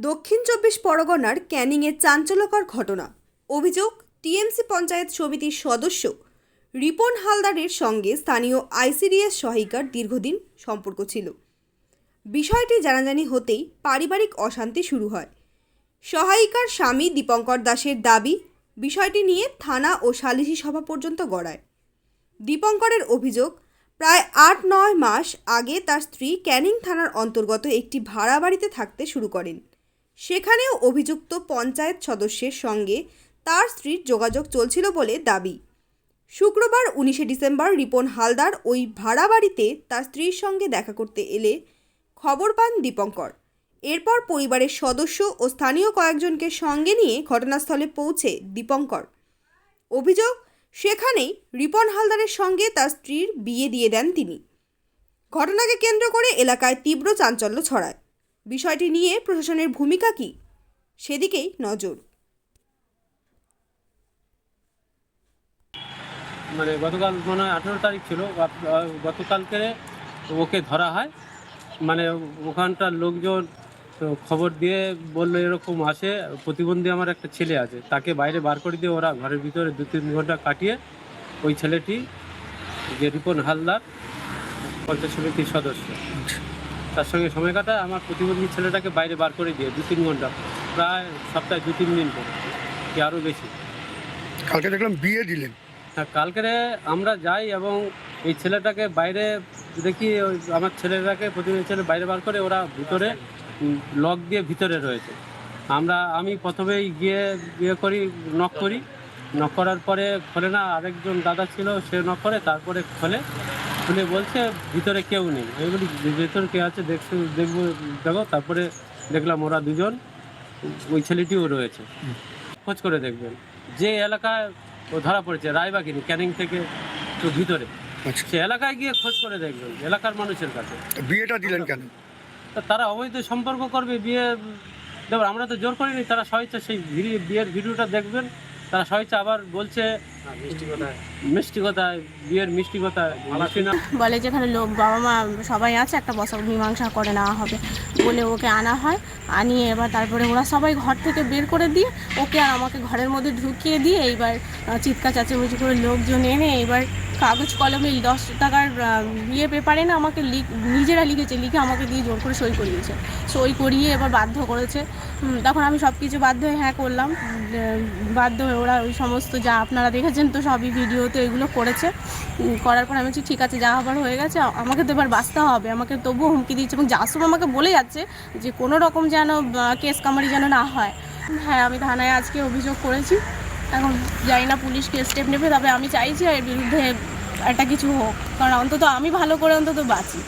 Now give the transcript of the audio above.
দক্ষিণ চব্বিশ পরগনার ক্যানিংয়ের চাঞ্চল্যকর ঘটনা। অভিযোগ, টিএমসি পঞ্চায়েত সমিতির সদস্য রিপন হালদারের সঙ্গে স্থানীয় আইসিডিএস সহায়িকার দীর্ঘদিন সম্পর্ক ছিল। বিষয়টি জানাজানি হতেই পারিবারিক অশান্তি শুরু হয়। সহায়িকার স্বামী দীপঙ্কর দাসের দাবি, বিষয়টি নিয়ে থানা ও সালিশি সভা পর্যন্ত গড়ায়। দীপঙ্করের অভিযোগ, প্রায় আট নয় মাস আগে তার স্ত্রী ক্যানিং থানার অন্তর্গত একটি ভাড়া বাড়িতে থাকতে শুরু করেন। সেখানেও অভিযুক্ত পঞ্চায়েত সদস্যের সঙ্গে তার স্ত্রীর যোগাযোগ চলছিল বলে দাবি। শুক্রবার উনিশে ডিসেম্বর রিপন হালদার ওই ভাড়া বাড়িতে তার স্ত্রীর সঙ্গে দেখা করতে এলে খবর পান দীপঙ্কর। এরপর পরিবারের সদস্য ও স্থানীয় কয়েকজনকে সঙ্গে নিয়ে ঘটনাস্থলে পৌঁছে দীপঙ্কর। অভিযোগ, সেখানেই রিপন হালদারের সঙ্গে তার স্ত্রীর বিয়ে দিয়ে দেন তিনি। ঘটনাকে কেন্দ্র করে এলাকায় তীব্র চাঞ্চল্য ছড়ায়। বিষয়টি নিয়ে প্রশাসনের ভূমিকা কী? সেদিকেই নজর। মানে গতকাল মনে হয় আঠেরো তারিখ ছিল। গতকালকে ওকে ধরা হয়। মানে ওখানকার লোকজন খবর দিয়ে বলল এরকম আসে। প্রতিবন্ধী আমার একটা ছেলে আছে। তাকে বাইরে বার করে দিয়ে ওরা ঘরের ভিতরে দু তিন ঘণ্টা কাটিয়ে ওই ছেলেটি যে রিপন হালদার, পঞ্চায়েত সমিতির সদস্য। তার সঙ্গে সময় কাটায় আমার প্রতিবন্ধী ছেলেটাকে বাইরে বার করে দিয়ে দু তিন ঘণ্টা প্রায় সপ্তাহে দু তিন দিন করে কি আরও বেশি। কালকে দেখলাম বিয়ে দিলেন। হ্যাঁ কালকেরে আমরা যাই এবং এই ছেলেটাকে বাইরে দেখি ওই আমার ছেলেটাকে প্রতিদিন ছেলে বাইরে বার করে ওরা ভিতরে লক দিয়ে ভিতরে রয়েছে। আমরা আমি প্রথমেই গিয়ে ইয়ে করি নক করি। নক করার পরে খোলে না আরেকজন দাদা ছিল সে নক করে তারপরে খোলে। খুলে বলছে ভিতরে কেউ নেই। আমি বলি ভিতরে কে আছে দেখছ দেখব দেখো তারপরে দেখলাম ওরা দুজন ওই ছেলেটিও রয়েছে। খোঁজ করে দেখবেন। যে এলাকায় ও ধরা পড়েছে রায়বাগিনী ক্যানিং থেকে তো ভিতরে। আচ্ছা। সে এলাকায় গিয়ে খোঁজ করে দেখবেন এলাকার মানুষের কাছে। বিয়েটা দিলেন কেন? তা তারা অবৈধ সম্পর্ক করবে বিয়ে দেখো আমরা তো জোর করিনি তারা স্বেচ্ছা সেই ভিডি- বিয়ের ভিডিওটা দেখবেন তারা স্বেচ্ছা আবার বলছে মিষ্টি কথায়। বিয়ের মিষ্টি কথায় বলে যেখানে লোক বাবা মা সবাই আছে একটা বসা মীমাংসা করে নেওয়া হবে বলে ওকে আনা হয়। আনিয়ে এবার তারপরে ওরা সবাই ঘর থেকে বের করে দিয়ে ওকে আর আমাকে ঘরের মধ্যে ঢুকিয়ে দিয়ে এইবার চিৎকার চেঁচামেচি করে লোকজন এনে এবার কাগজ কলমে দশ টাকার ইয়ে পেপারে না আমাকে লিখ নিজেরা লিখেছে লিখে আমাকে দিয়ে জোর করে সই করিয়েছে। সই করিয়ে এবার বাধ্য করেছে। তখন আমি সব কিছু বাধ্য হয়ে হ্যাঁ করলাম। বাধ্য হয়ে ওরা ওই সমস্ত যা আপনারা দেখেছেন তো সবই ভিডিওতে এগুলো করেছে। করার পর আমি বলছি, ঠিক আছে, যা হবার হয়ে গেছে, আমাকে তো এবার বাঁচতে হবে, আমাকে তবুও হুমকি দিচ্ছে এবং সময় আমাকে বলে যাচ্ছে যে, কোনো রকম যেন কেস কামারি যেন না হয়। হ্যাঁ আমি থানায় আজকে অভিযোগ করেছি। এখন জানি না পুলিশ কে স্টেপ নেবে, তবে আমি চাইছি এর বিরুদ্ধে একটা কিছু হোক। কারণ অন্তত আমি ভালো করে অন্তত বাঁচি।